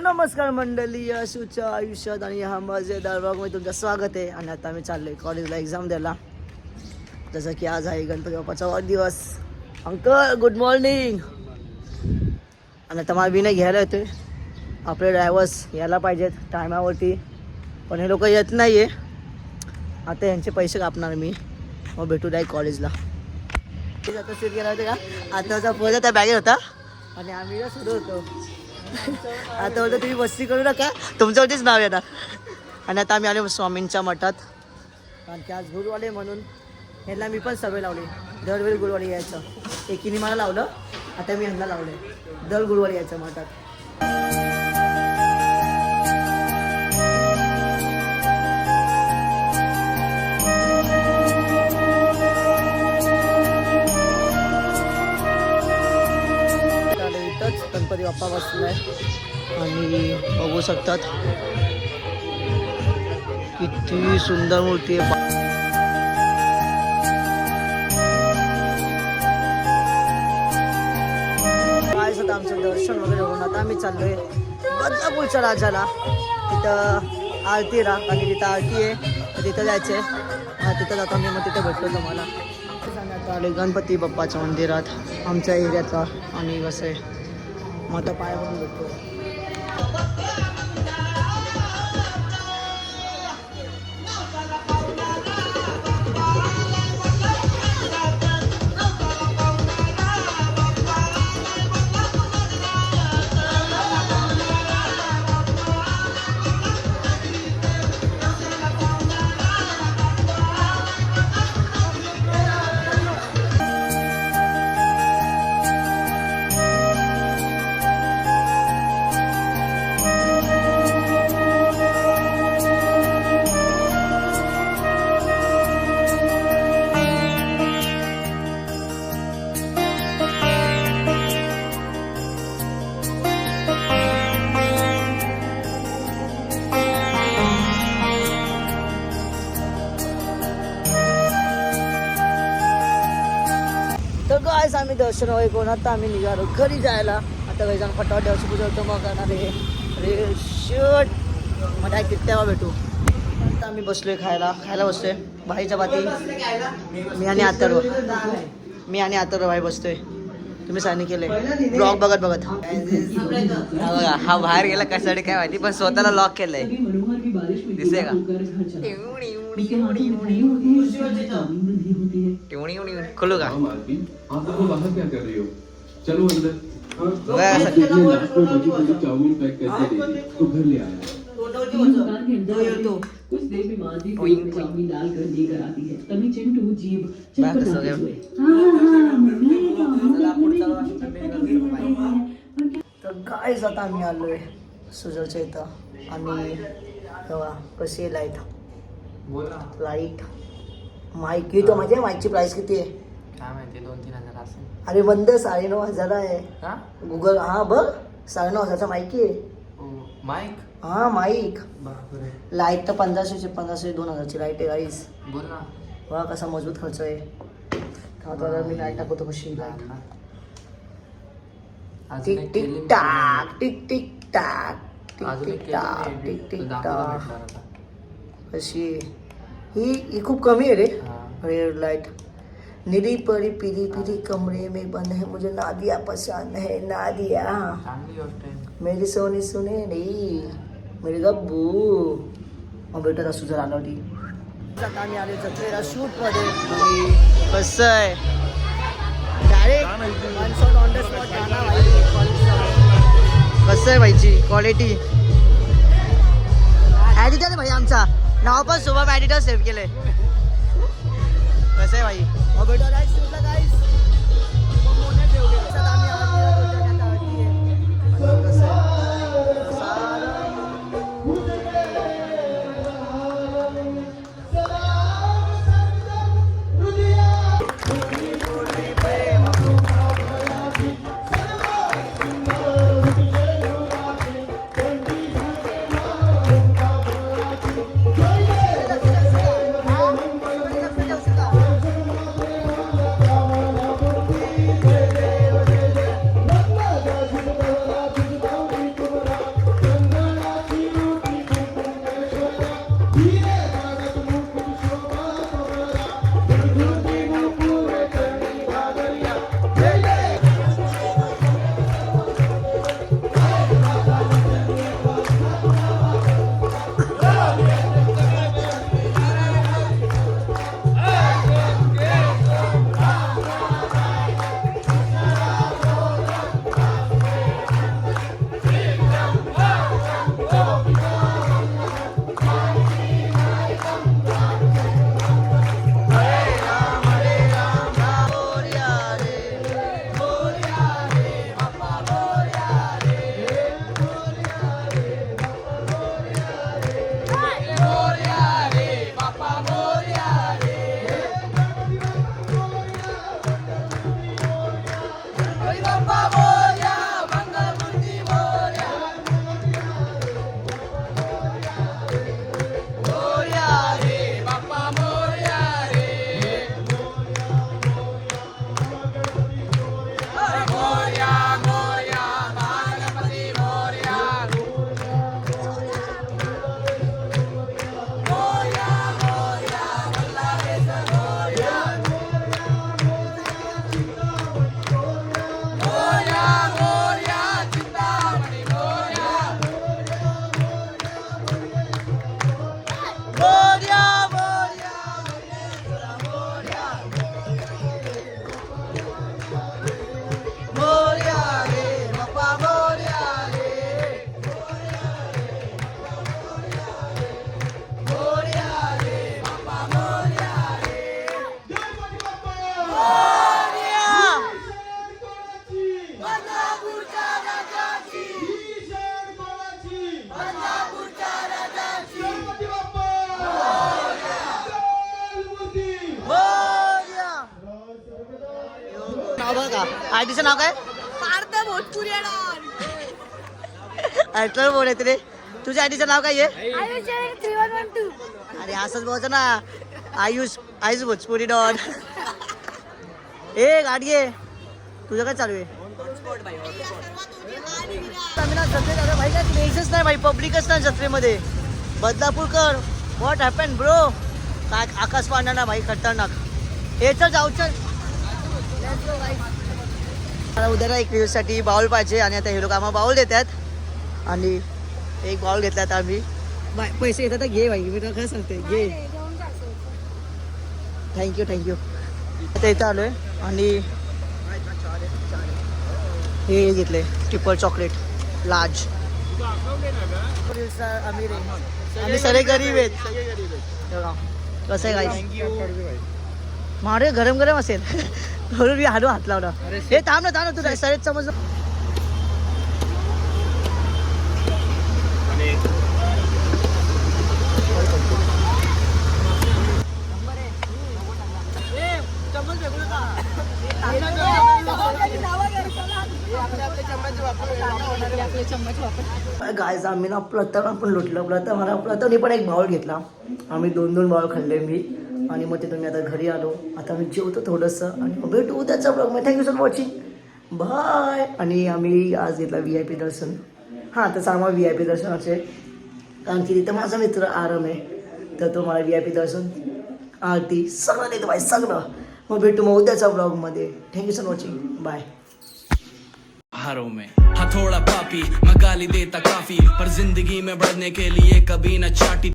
तर नमस्कार मंडळी यशूच्या आयुष्यात आणि ह्या मजेदार ब्लॉगमध्ये तुमचं स्वागत आहे. आणि आता आम्ही चाललोय कॉलेजला एक्झाम द्यायला. जसं की आज आहे गणपती बाप्पाचा वाढदिवस. अंकल गुड मॉर्निंग आणि आता मला विनय घ्यायला येतोय. आपले ड्रायव्हर्स यायला पाहिजेत टायमावरती पण हे लोक येत नाही आहे आता यांचे पैसे कापणार मी. मग भेटू डायरेक्ट कॉलेजला आता सीट गेला होते का? आता पोहोचा त्या बॅगेत होता. आणि आम्ही सुरू होतो. आता बोलतो तुम्ही मस्ती करू नका. तुमच्यावरतीच नाव येणार. आणि आता आम्ही आलो स्वामींच्या मठात. कारण की आज गुरुवाले म्हणून ह्यांना मी पण सवय लावली. दरवेळी गुरुवारी यायचं. एकीने मला लावलं आता मी ह्यांना लावले दर गुरुवारी यायचं मठात. बाप्पा बसलाय. आणि बघू शकतात. किती सुंदर मूर्ती आहे. आता आमचं दर्शन वगैरे होऊन आता आम्ही चाललोय बदलापूरच्या राजाला. तिथं आरतीला आणि तिथं आरती आहे. तिथं जायचं आहे तिथं जातो आम्ही. मग तिथं भेटलो तुम्हाला. आता आले गणपती बाप्पाच्या मंदिरात आमच्या एरियाचा. आणि कसं आहे. मग आता पाय आम्ही दर्शन वगैरे कोण आता आम्ही निघालो. घरी जायला. आता घरी जाऊन फटाफट देवाची पूजा होतो मग करणार आहे अरे शर्ट मग काय तेव्हा भेटू. आता आम्ही बसलोय खायला. खायला बसतोय भाईच्या बाती मी आणि आतर्व. मी आणि आतर्व भाई बसतोय. तुम्ही सांगणे केले ब्लॉग बघत बघत. हा बघा हा बाहेर गेला कशासाठी काय माहिती पण स्वतःला लॉक केलंय. दिसे का? टिवणी उणी खोलू का हाँ मालकिन आप लोग बाहर क्या कर रही हो चलो अंदर बघा कसं ये नाश्तो बजी बजी चाउमीन पैक करके दे दी तो घर ले आया दुकान के अंदर तो कुछ देर में माँ जी पोइंग, प्लेट में चाउमीन डालकर लेकर आती है तभी चिंटू जीभ मैं कैसे हो चटपटाते गया? हुए हाँ हाँ मम्मी ये तो हम चला, लोग पुढचा मम्मी वाला को थंडी चटपटे तर गाईज आता आम्ही आलोय सुजलच्या इथं आणि तेव्हा कशी आहे लाइट लाइट माईक येतो माझ्या माईकची प्राइस किती आहे? काय माहिती दोन तीन हजार असेल. अरे बंद साडेनऊ हजार आहे. गुगल हा बघ. साडेनऊ हजारचा माईक आहे. माईक हा माईक बापरे. लाइट तर पंधराशेची पंधराशे दोन हजारची लाइट आहे गाईज बोल ना. वा कसा मजबूत खर्च आहे. आता मी लाइट टाकतो कशी लाइट अजून टिक एक टिक केली टाक टिक टिक टाक टिक अजून टिक एक टाक टिक. टिक दाखवला टाक. भेटणार आता. कशी? ही ही खूप कमी आहे रे. रेड लाइट नीली परी पीली पीली कमरे में बंद है मुझे नादिया पसंद है नादिया. मेरी सोनी सुने नी मेरी गब्बू. मग भेटत असू जर आलो ती आम्ही आले जत्रेला शूटमध्ये. आणि कसं आहे? डायरेक्ट ऑन द स्पॉट कसं आहे भाईची क्वालिटी ॲडिटर आहे भाई आमचा. नाव पण शुभम ॲडिटर सेव्ह केलंय. कसं आहे भाई? vamos. आयडीचं नाव काय? अल्ट्रा बोल येते रे तुझ्या आयडीचं नाव काय आहे? अरे असंच बोलायचं ना. आयुष आयुष भोजपुरी डॉन ए गाडी आहे तुझं काय चालू आहे. भाई काय प्लेसच नाही भाई पब्लिकच नाही जत्रेमध्ये. बदलापूरकर व्हॉट हॅपन ब्रो काय आकाश ना भाई खतरनाक. हे चल जाऊ चल. मला उद्या ना एक दिवसासाठी बाउल पाहिजे आणि आता हे लोक आम्हाला बाउल देतात. आणि एक बाउल घेतलात आम्ही. बाय पैसे येतात तर घे भाई मी तुला काय सांगते घे. थँक्यू थँक्यू आता इथं आलोय आणि हे घेतले ट्रिपल चॉकलेट लार्ज आम्ही आम्ही सगळे गरीब आहेत. हे कसं आहे मारे गरम गरम असेल. म्हणून मी हाडू हात लावला. हे थांब ना थांब ना तुला सरेच समजलं. गायज आम्ही ना प्रथम आपण लुटलं. प्रथम मला प्रथमने पण एक बाउल घेतला. आम्ही दोन दोन बाउल खाल्ले मी. आणि मग तिथून मी आता घरी आलो. आता मी जेवतो थोडंसं. आणि मग भेटू उद्याचा ब्लॉग मग थँक्यू सर वॉचिंग बाय आणि आम्ही आज घेतला व्ही आय पी दर्शन. हां तर आम्हाला व्ही आय पी दर्शनाचे. कारण की तिथं माझा मित्र आराम आहे. तर तो मला व्ही आय पी दर्शन आरती सगळं देतो बाय सगळं. मग भेटू मग उद्याच्या ब्लॉगमध्ये thank you sir watching bye हारों में हथौड़ा पापी मैं गाली देता काफी पर जिंदगी में बढ़ने के लिए कभी न चाटी